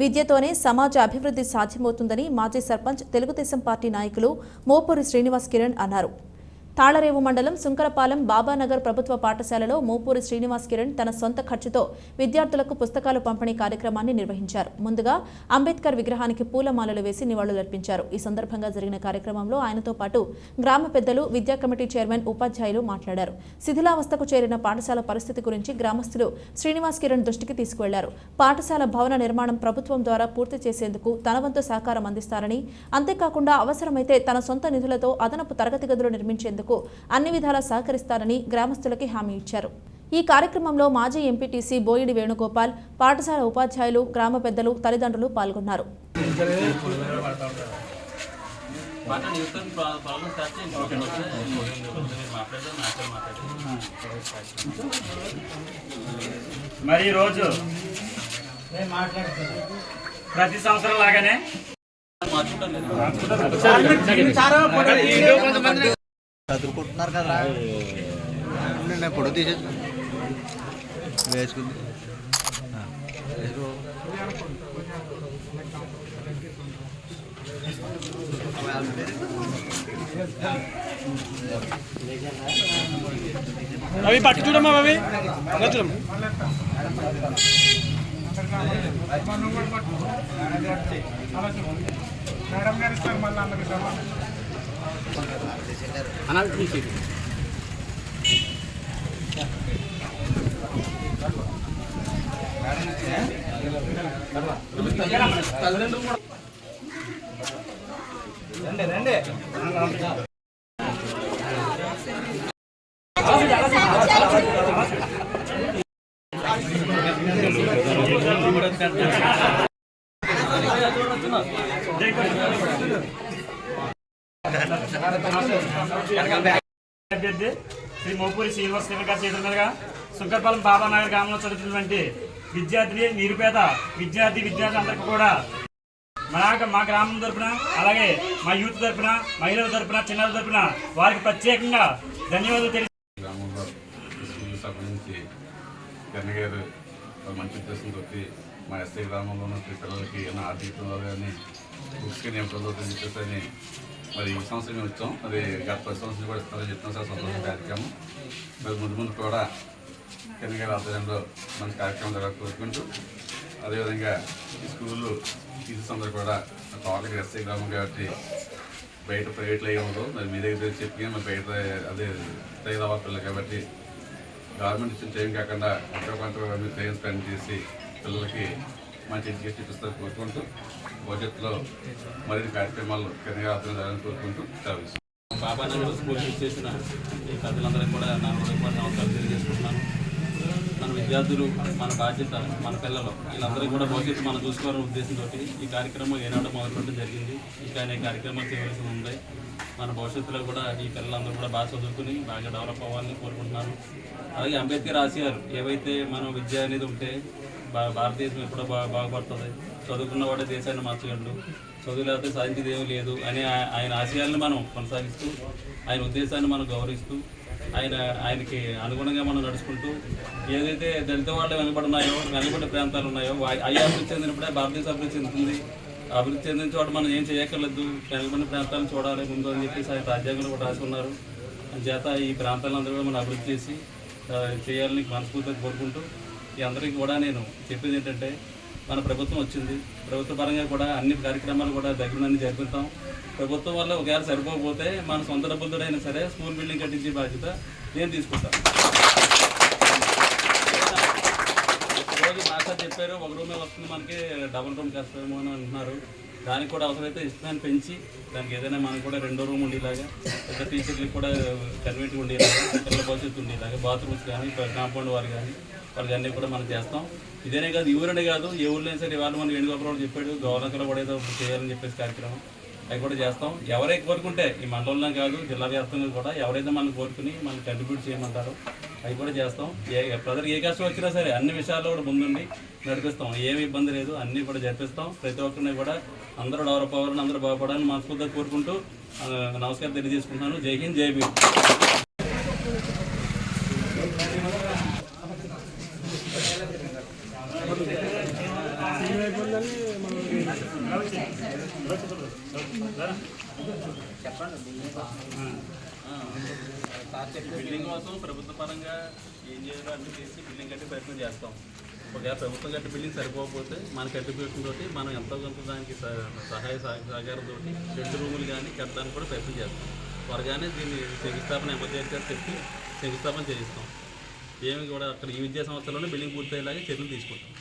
విద్యతోనే సమాజ అభివృద్ధి సాధ్యమవుతుందని మాజీ సర్పంచ్ తెలుగుదేశం పార్టీ నాయకులు మోపూరి శ్రీనివాస్ కిరణ్ అన్నారు. తాళరేవు మండలం సుంకరపాలెం బాబానగర్ ప్రభుత్వ పాఠశాలలో మోపూరి శ్రీనివాస్ కిరణ్ తన సొంత ఖర్చుతో విద్యార్థులకు పుస్తకాలు పంపిణీ కార్యక్రమాన్ని నిర్వహించారు. ముందుగా అంబేద్కర్ విగ్రహానికి పూలమాలలు వేసి నివాళులర్పించారు. ఈ సందర్భంగా జరిగిన కార్యక్రమంలో ఆయనతో పాటు గ్రామ పెద్దలు విద్యా కమిటీ చైర్మన్ ఉపాధ్యాయులు మాట్లాడారు. శిథిలావస్థకు చేరిన పాఠశాల పరిస్థితి గురించి గ్రామస్తులు శ్రీనివాస్ కిరణ్ దృష్టికి తీసుకువెళ్ళారు. పాఠశాల భవన నిర్మాణం ప్రభుత్వం ద్వారా పూర్తి చేసేందుకు తన వంతు సహకారం అందిస్తారని అంతేకాకుండా అవసరమైతే తన సొంత నిధులతో అదనపు తరగతి గదులు నిర్మించేందుకు అన్ని విధాలా సహకరిస్తారని గ్రామస్తులకి హామీ ఇచ్చారు. ఈ కార్యక్రమంలో మాజీ ఎంపీటీసీ బోయిడి వేణుగోపాల్ పాఠశాల ఉపాధ్యాయులు గ్రామ పెద్దలు తల్లిదండ్రులు పాల్గొన్నారు. మరి ఈరోజు ప్రతి సంవత్సరం లాగానే చదువుకుంటున్నారు కదా నేను ఫోటో తీసేసుకో వేసుకుంది. అవి పట్టి చూడమ్మా అవి. అలా చూడమ్మా. అనాలి తల్లిదండ్రులు కూడా అభ్యర్థి శ్రీ మోపూరి శ్రీనివాస్ కిరణ్ గారి చేతుల మీదుగా సుంకరపాలెం బాబానగర్ గ్రామంలో చదువుతున్నటువంటి విద్యార్థి నిరుపేద విద్యార్థి విద్యార్థి అందరికీ కూడా మా మా గ్రామం తరఫున అలాగే మా యూత్ తరఫున మహిళల తరఫున చిన్నారుల తరఫున వారికి ప్రత్యేకంగా ధన్యవాదాలు తెలియ గ్రామంలో స్కూల్ సంబంధించి కన్న గారు మంచి ఉద్దేశంతో మా ఎస్ఐ గ్రామంలో ఉన్న పిల్లలకి ఏమైనా ఆర్థిక కానీ బుక్స్ కానీ ఏమైనా చెప్పేసి మరి ఈ సంవత్సరం మేము వచ్చాం. అది గత పది సంవత్సరం కూడా ఇస్తామని చెప్తాం సార్. సంతోషం కార్యక్రమం. మరి ముందు ముందు కూడా కన్న ఆధ్వర్యంలో మంచి కార్యక్రమం జరగాలని కోరుకుంటూ అదేవిధంగా ఈ స్కూళ్ళు టీచర్స్ అందరూ కూడా టోటల్గా ఎస్ఐ గ్రామం కాబట్టి బయట ప్రైవేట్లో ఉండదు. మరి మీ దగ్గర చెప్పి మరి బయట అదే ట్రైన్ అవ్వాలి పిల్లలు కాబట్టి గవర్నమెంట్ ఇచ్చిన టైం కాకుండా ఎంతో కొంత మీరు టైం స్పెండ్ చేసి పిల్లలకి మంచి ఎడ్యుకేషన్ ఇప్పిస్తారు కోరుకుంటూ భవిష్యత్తులో మరిన్ని కార్యక్రమాలు కిందగా అర్థం జరగాలని కోరుకుంటూ సెలవు బాబా నగర్ స్కూల్ చేసిన ఈ ప్రజలందరికీ కూడా నా హృదయపూర్వక నమస్కారం తెలియజేసుకుంటున్నాను. మన విద్యార్థులు మన బాధ్యత మన పిల్లలు వీళ్ళందరికీ కూడా భవిష్యత్తు మనం చూసుకోవాలనే ఉద్దేశంతో ఈ కార్యక్రమం ఏనాడు మొదలుపెట్టడం జరిగింది. ఇంకా అనేక కార్యక్రమాలు చేయవలసి ఉంది. మన భవిష్యత్తులో కూడా ఈ పిల్లలందరూ కూడా బాగా చదువుకుని బాగా డెవలప్ అవ్వాలని కోరుకుంటున్నాను. అలాగే అంబేద్కర్ ఆశయాలు ఏవైతే మనం విద్య అనేది ఉంటే భారతదేశం ఎప్పుడో బాగా బాగుపడుతుంది. చదువుకున్నవాడే దేశాన్ని మార్చగలడు చదువు లేకపోతే సాధించేది ఏమీ లేదు అని ఆయన ఆశయాలను మనం కొనసాగిస్తూ ఆయన ఉద్దేశాన్ని మనం గౌరవిస్తూ ఆయన ఆయనకి అనుగుణంగా మనం నడుచుకుంటూ ఏదైతే దళిత వాళ్ళు వెనుకబడున్నాయో వెనుకబడిన ప్రాంతాలు ఉన్నాయో అవి అభివృద్ధి చెందినప్పుడే భారతదేశం అభివృద్ధి చెందుతుంది. అభివృద్ధి చెందిన చోట మనం ఏం చేయక్కర్లేదు. వెనుకబడిన ప్రాంతాలను చూడాలి ముందు అని చెప్పేసి ఆయన రాజ్యాంగంలో కూడా రాసి ఉన్నారు చేత ఈ ప్రాంతాలందరూ కూడా మనం అభివృద్ధి చేసి చేయాలని మనస్ఫూర్తిగా కోరుకుంటూ ఈ అందరికీ కూడా నేను చెప్పేది ఏంటంటే మన ప్రభుత్వం వచ్చింది. ప్రభుత్వ పరంగా కూడా అన్ని కార్యక్రమాలు కూడా దగ్గరనన్నీ జరిపిస్తాం ప్రభుత్వం వల్ల ఒకవేళ సరిపోకపోతే మన సొంత డబ్బులతో అయినా సరే స్కూల్ బిల్డింగ్ కట్టించే బాధ్యత నేను తీసుకుంటాను. రోజు మాస్టర్ చెప్పారు ఒక రూమే వస్తుంది మనకి డబుల్ రూమ్ కష్టమేమో అని అంటున్నారు. దానికి కూడా అవసరమైతే ఇష్టాన్ని పెంచి దానికి ఏదైనా మనకు కూడా రెండో రూమ్ ఉండేలాగా పెద్ద టీచర్లకు కూడా కన్వీట్ ఉండేలాగా పిల్లల భవిష్యత్తు ఉండేలాగా బాత్రూమ్స్ కానీ కాంపౌండ్ వారు కానీ వాళ్ళకి అన్నీ కూడా మనం చేస్తాం. ఇదేనే కాదు ఈ ఊరనే కాదు ఏ ఊర్లో సరే ఇవాళ మనం వేణుగోపాల్ చెప్పాడు గవర్నర్లో కూడా ఏదో చేయాలని చెప్పేసి కార్యక్రమం అవి కూడా చేస్తాం. ఎవరైతే కోరుకుంటే ఈ మండలంలో కాదు జిల్లా వ్యాప్తంగా కూడా ఎవరైతే మనం కోరుకుని మనం కంట్రిబ్యూట్ చేయమంటారో అవి కూడా చేస్తాం. ఏ ప్రజలకు ఏ కష్టం వచ్చినా సరే అన్ని విషయాల్లో కూడా ముందుండి నడిపిస్తాం. ఏమి ఇబ్బంది లేదు. అన్నీ కూడా జరిపిస్తాం. ప్రతి ఒక్కరిని కూడా అందరూ డెవలప్ అవ్వాలని అందరూ బాగుపడాలని మనస్ఫూర్తిగా కోరుకుంటూ నమస్కారం తెలియజేసుకుంటున్నాను. జై హింద్ జై భీమ్. చెప్పండి. బిల్డింగ్ కోసం ప్రభుత్వ పరంగా ఏం చేయాలో అన్ని చేసి బిల్డింగ్ కట్టి ప్రయత్నం చేస్తాం. ఒకవేళ ప్రభుత్వం కట్టి బిల్డింగ్ సరిపోకపోతే మన కంట్రిబ్యూషన్ తోటి మనం ఎంతో కొంత దానికి సహ- సహాయ సహ- సహకారంతో రెండు రూములు కానీ కట్టడానికి కూడా ప్రయత్నం చేస్తాం. త్వరగానే దీన్ని శంకుస్థాపన ఎమర్జెన్సీ చెప్పి శంకుస్థాపన చేయిస్తాం. ఏమి కూడా అక్కడ ఈ విద్యా సంవత్సరంలోనే బిల్డింగ్ పూర్తయ్యేలాగా చర్యలు తీసుకుంటాం.